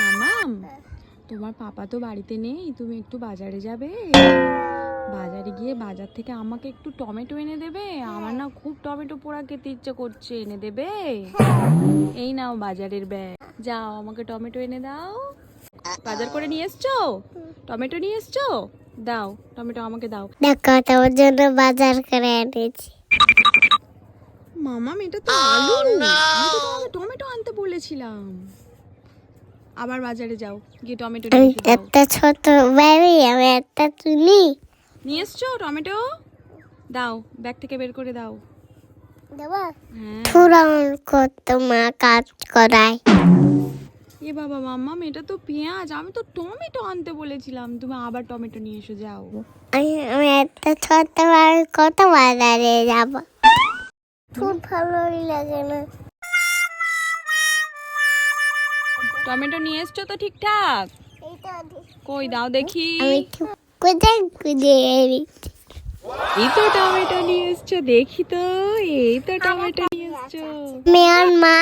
মামাম তোমার পাপা তো বাড়িতে নেই তুমি একটু বাজারে যাবে? বাজারে গিয়ে বাজার থেকে আমাকে একটু টমেটো এনে দেবে? আমার না খুব টমেটো পোড়া খেতে ইচ্ছে করছে এনে দেবে? এই নাও বাজারের ব্যাগ। যাও আমাকে টমেটো এনে দাও। বাজার করে নিয়ে এসছো? টমেটো নিয়ে এসছো? দাও টমেটো আমাকে দাও। দেখো তোমার জন্য বাজার করে এনেছি। মামা এটা তো আলু। টমেটো আনতে বলেছিলাম। আবার বাজারে যাও গিয়ে টমেটো একটা ছোট বেবি আমি একটা তুলি নিয়ে এসছো টমেটো? দাও ব্যাগ থেকে বের করে দাও। হ্যাঁ। করতো মা কাজ করায়। এ বাবা মাম্মা এটা তো পেঁয়াজ। আমি তো টমেটো আনতে বলেছিলাম। তুমি আবার টমেটো নিয়ে এসে যাও। আমি একটা ছোট বেবি কত বাজারে যাব? খুব ভালোই লাগে না। টমেটো নিয়ে এসছো তো ঠিকঠাক? কই দাও দেখি। এই তো টমেটো নিয়ে এসছো দেখি তো এই তো টমেটো নিয়ে এসছো। মেয়ার মা